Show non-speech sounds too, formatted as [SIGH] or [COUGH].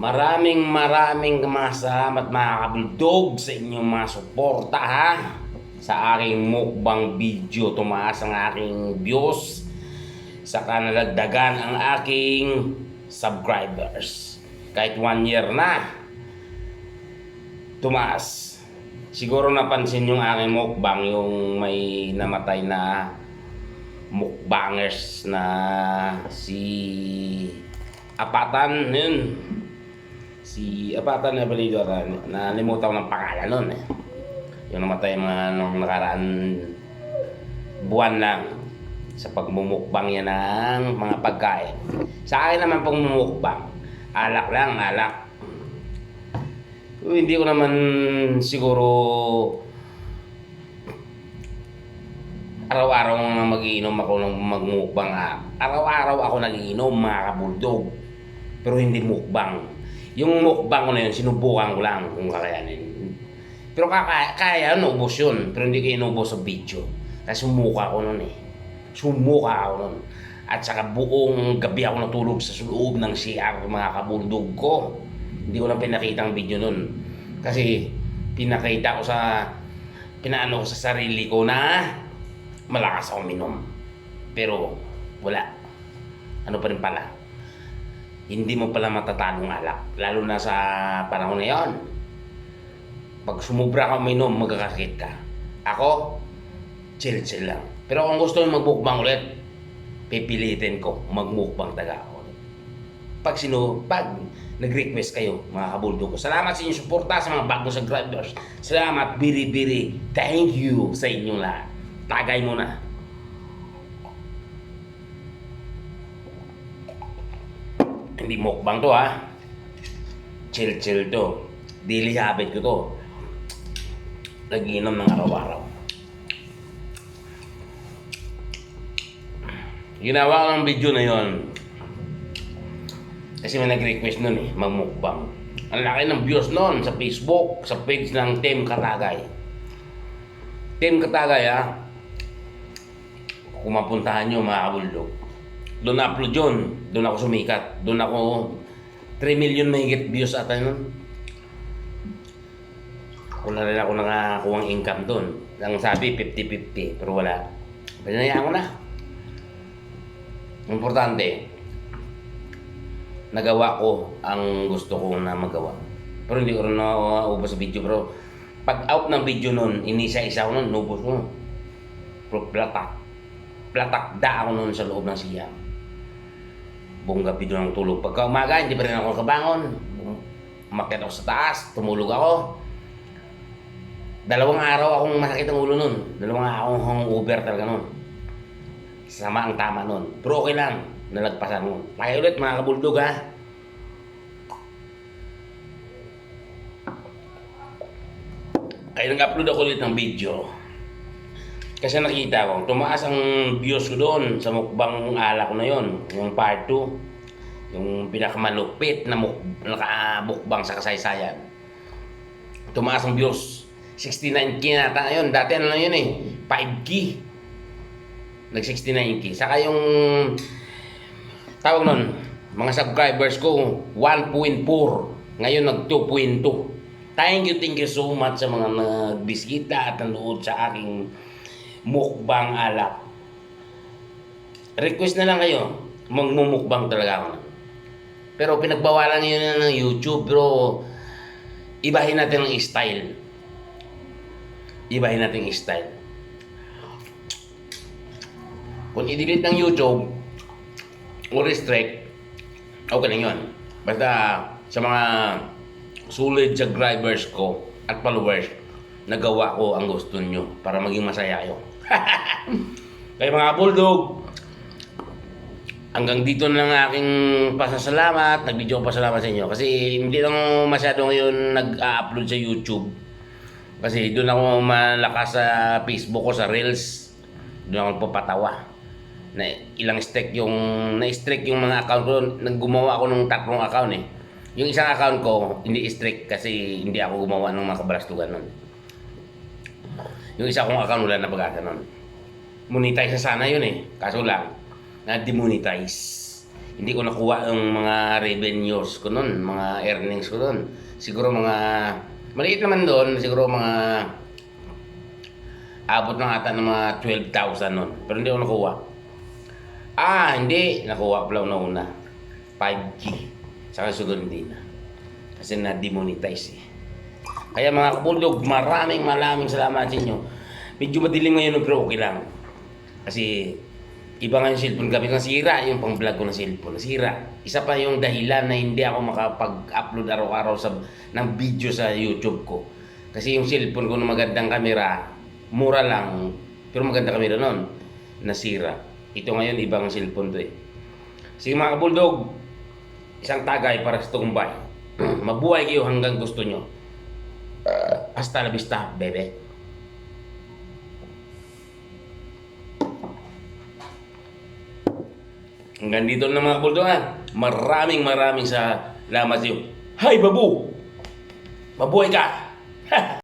Maraming maraming mga salamat mga kabuldog sa inyong mga suporta ha. Sa aking mukbang video, tumaas ang aking views. Saka nalagdagan ang aking subscribers. Kahit one year na, tumaas. Siguro napansin yung aking mukbang, yung may namatay na mukbangers na si Apatan, yun. Si Apatan na balido na nalimutan ko ng pangalan nun eh. Yung namatay mga nung nakaraan buwan lang sa pagmumukbang yan ng mga pagkain. Sa akin naman pong mumukbang, alak lang, alak. Hindi ko naman siguro araw-araw na magiinom ako ng magmukbang ah. Araw-araw ako nagiinom mga kabuldog. Pero hindi mukbang. Yung mukbang ko na yun, sinubukan ko lang kung kakayanin. Pero kaya, kaya naubos yun. Pero hindi ko inubos sa video. Kasi sumuka ako nun eh. Sumuka ako nun. At saka buong gabi ako natulog sa loob ng CR mga kabuldog ko. Hindi ko lang pinakita ang video nun. Kasi pinakita ko sa pinaano ko sa sarili ko na malakas ako minom. Pero wala. Ano pa rin pala. Hindi mo pala matatalong alak. Lalo na sa panahon na yon. Pag sumubra ka minom, magkakasakit ka. Ako, chill-chill lang. Pero kung gusto mo magbukbang ulit, pipilitin ko magmukbang taga ako. Pag sino, pag nag-request kayo, mga kabuldo ko. Salamat sa inyong suporta sa mga bagong subscribers. Salamat, biri-biri. Thank you sa inyong lahat. Tagay mo na. Hindi mukbang to ha. Chill-chill to. Daily habit ko to. Nagiinom ng araw-araw. Ginawa ko ng video na yon. Kasi may nag-request nun eh, magmukbang. Ang laki ng views nun sa Facebook, sa page ng Team Katagay. Team Katagay ha. Kung mapuntahan nyo mga kabuldog. Doon na-upload yun. Doon ako sumikat. Doon ako 3 million mahigit views ata nun. Wala rin ako nakakuha income doon. Ang sabi 50-50 pero wala. Pinayaan ko na. Importante, nagawa ko ang gusto ko na magawa. Pero hindi ko rin naubos sa video. Pero pag out ng video nun, inisa-isa ko nun, nubos ko. Pero platak. Platak da ako nun sa loob ng siyam. Buong gabi doon ang tulog. Pagka umaga, hindi pa rin ako kabangon. Umakyat ako sa taas, tumulog ako. Dalawang araw akong masakit ang ulo nun. Dalawang araw akong Uber talaga nun. Sama ang tama nun. Pero okay lang. Nalagpasan mo. Kaya ulit mga kabuldog ha. Kaya nag-upload ako ulit ng video. Kasi nakita ko, tumaas ang views ko doon sa mukbang alak ko na yon, yung part 2. Yung pinakamalupit na muk nakamukbang sa kasaysayan. Tumaas ang views. 69k na ata yun. Dati ano yun eh, 5k. Nag 69k. Saka yung tawag nun, mga subscribers ko, 1.4. Ngayon nag 2.2. Thank you, thank you so much sa mga nagbisita at nanood sa aking mukbang alak. Request na lang kayo, magmumukbang talaga ako. Pero pinagbawalan niyo na ng YouTube, bro. Ibahin natin ang style. Ibahin natin ang style. Kung i-delete ng YouTube, o restrict, okay lang yun. Basta sa mga solid subscribers ko at followers, nagawa ko ang gusto nyo para maging masaya kayo. [LAUGHS] Kaya mga bulldog, hanggang dito na lang aking pasasalamat. Nag-video ko pasalamat sa inyo. Kasi hindi lang masyado ngayon nag-upload sa YouTube. Kasi doon ako malakas sa Facebook ko, sa Reels. Doon ako papatawa. Na ilang strike yung na-strike yung mga account ko. Naggumawa ako ng tatlong account eh. Yung isang account ko, hindi strike kasi hindi ako gumawa ng mga kabalastugan nun. Yung isa kong account wala na pag-asa nun. Monetize na sana yun eh. Kaso lang, na-demonetize. hindi ko nakuha yung mga revenues ko nun, mga earnings ko nun. Siguro mga, maliit naman doon, siguro mga, abot na ata ng mga 12,000 nun. Pero hindi ko nakuha. Ah, hindi. Nakuha ko lang na una. 5G. Saka sunod hindi na. Kasi na-demonetize eh. Kaya mga kabundog, maraming maraming salamat sa inyo. Medyo madilim ngayon pero okay lang. Kasi iba nga yung cellphone. Kami nasira yung pang vlog ko ng cellphone. Nasira isa pa yung dahilan na hindi ako makapag-upload araw-araw sa ng video sa YouTube ko. Kasi yung cellphone ko na magandang kamera mura lang. Pero maganda kamera nun nasira. Ito ngayon ibang cellphone to eh. Sige mga kabuldog isang tagay para sa tukumbay [CLEARS THROAT] mabuhay kayo hanggang gusto nyo hasta la vista bebe Hanggang dito na mga kabulduhan. Maraming maraming salamat sa iyo. Hi, babu! Mabuhay ka!